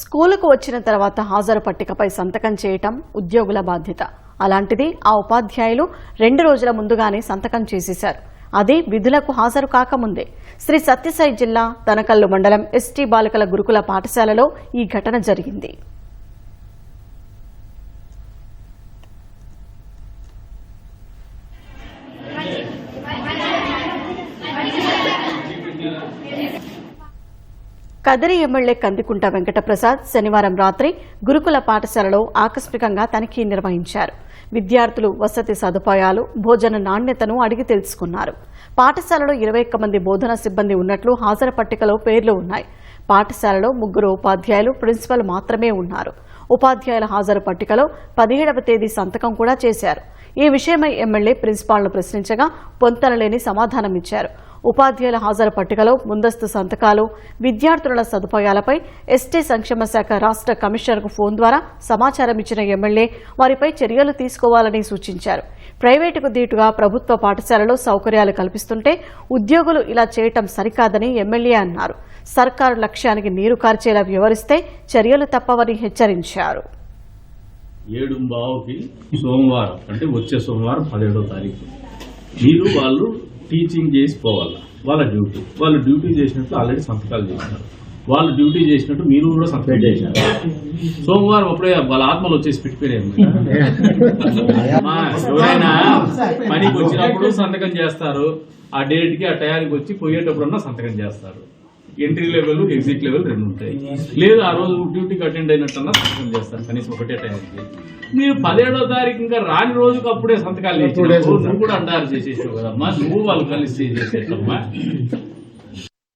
స్కూలుకు వచ్చిన తర్వాత హాజరు పట్టికపై సంతకం చేయటం ఉద్యోగుల బాధ్యత. అలాంటిది ఆ ఉపాధ్యాయులు రెండు రోజుల ముందుగానే సంతకం చేసేశారు. అది విధులకు హాజరు కాకముందే శ్రీ సత్యసాయి జిల్లా తనకల్లు మండలం ఎస్టీ బాలికల గురుకుల పాఠశాలలో ఈ ఘటన జరిగింది. కదిరి ఎమ్మెల్యే కందికుంట వెంకటప్రసాద్ శనివారం రాత్రి గురుకుల పాఠశాలలో ఆకస్మికంగా తనిఖీ నిర్వహించారు. విద్యార్థులు వసతి సదుపాయాలు భోజన నాణ్యతను అడిగి తెలుసుకున్నారు. పాఠశాలలో ఇరవై ఒక్క మంది బోధనా సిబ్బంది ఉన్నట్లు హాజరు పట్టికలో పేర్లు ఉన్నాయి. పాఠశాలలో ముగ్గురు ఉపాధ్యాయులు ప్రిన్సిపల్ మాత్రమే ఉన్నారు. ఉపాధ్యాయుల హాజరు పట్టికలో పదిహేడవ తేదీ సంతకం కూడా చేశారు. ఈ విషయమై ఎమ్మెల్యే ప్రిన్సిపాల్ను ప్రశ్నించగా పొంతనలేని సమాధానమిచ్చారు. ఉపాధ్యాయుల హాజరు పట్టికలో ముందస్తు సంతకాలు విద్యార్థుల సదుపాయాలపై ఎస్టీ సంక్షేమ శాఖ రాష్ట్ర కమిషనర్కు ఫోన్ ద్వారా సమాచారం ఇచ్చిన ఎమ్మెల్యే వారిపై చర్యలు తీసుకోవాలని సూచించారు. ప్రైవేటుకు దీటుగా ప్రభుత్వ పాఠశాలలో సౌకర్యాలు కల్పిస్తుంటే ఉద్యోగులు ఇలా చేయటం సరికాదని ఎమ్మెల్యే అన్నారు. సర్కారు లక్ష్యానికి నీరు కార్చేలా వ్యవహరిస్తే చర్యలు తప్పవని హెచ్చరించారు. ఏడుంబావుకి సోమవారం అంటే వచ్చే సోమవారం పదిహేడో తారీఖు. మీరు వాళ్ళు టీచింగ్ చేసి పోవాలి వాళ్ళ డ్యూటీ. వాళ్ళు డ్యూటీ చేసినట్టు ఆల్రెడీ సంతకాలు చేసినారు. వాళ్ళు డ్యూటీ చేసినట్టు మీరు కూడా సంతకం చేసినారు సోమవారం అప్పుడే వాళ్ళ ఆత్మలు వచ్చేసి పెట్టిపోయారు ఎవరైనా పనికి వచ్చినప్పుడు సంతకం చేస్తారు. ఆ డేట్కి ఆ టయానికి వచ్చి పోయేటప్పుడన్నా సంతకం చేస్తారు. ఎంట్రీ లెవెల్ ఎగ్జిట్ లెవెల్ రెండు ఉంటాయి. లేదు ఆ రోజు డ్యూటీకి అటెండ్ అయినట్టన్నా సంతకం చేస్తారు కనీసం ఒకటే టైంకి మీరు పదిహేడో తారీఖు ఇంకా రాని రోజుకి అప్పుడే సంతకాలు నువ్వు కూడా అంటారు చేసేసావు కదమ్మా. నువ్వు వాళ్ళు కలిసి చేసేటమ్మా